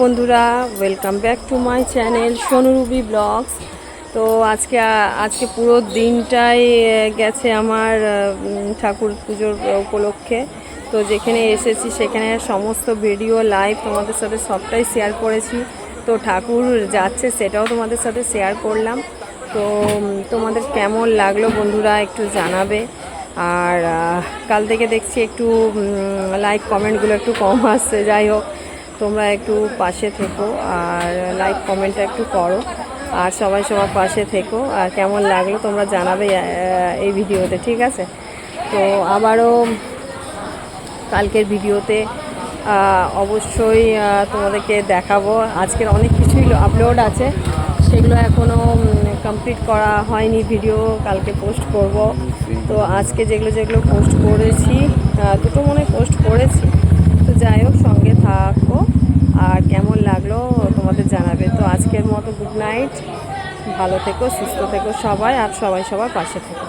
বন্ধুরা welcome back to my channel Sonurubi blogs তো আজকে আজকে পুরো দিনটাই গেছে আমার ঠাকুর পুজোর উপলক্ষে। তো যেখানে এসেছি, সেখানে সমস্ত ভিডিও লাইভ তোমাদের সাথে সবটাই শেয়ার করেছি। তো ঠাকুর যাচ্ছে, সেটাও তোমাদের সাথে শেয়ার করলাম। তো তোমাদের কেমন লাগল বন্ধুরা, একটু জানাবে। আর কাল থেকে দেখছি একটু লাইক কমেন্টগুলো একটু কম আসছে, যাই হোক। তোমরা একটু পাশে থেকো আর লাইক কমেন্টটা একটু করো। আর সবাই সবার পাশে থেকো। আর কেমন লাগল তোমরা জানাবে এই ভিডিওতে, ঠিক আছে? তো আবারও কালকের ভিডিওতে অবশ্যই তোমাদেরকে দেখাবো। আজকের অনেক কিছুই আপলোড আছে। সেগুলো এখনও কমপ্লিট করা হয়নি ভিডিও কালকে পোস্ট করব। তো আজকে যেগুলো যেগুলো পোস্ট করেছি দুটো মনে পোস্ট করেছি। থাকো। আর কেমন লাগল তোমাদের জানাবে। তো আজকের মতো গুড নাইট ভালো থেকো, সুস্থ থেকো সবাই, আর সবাই সবার পাশে থেকো।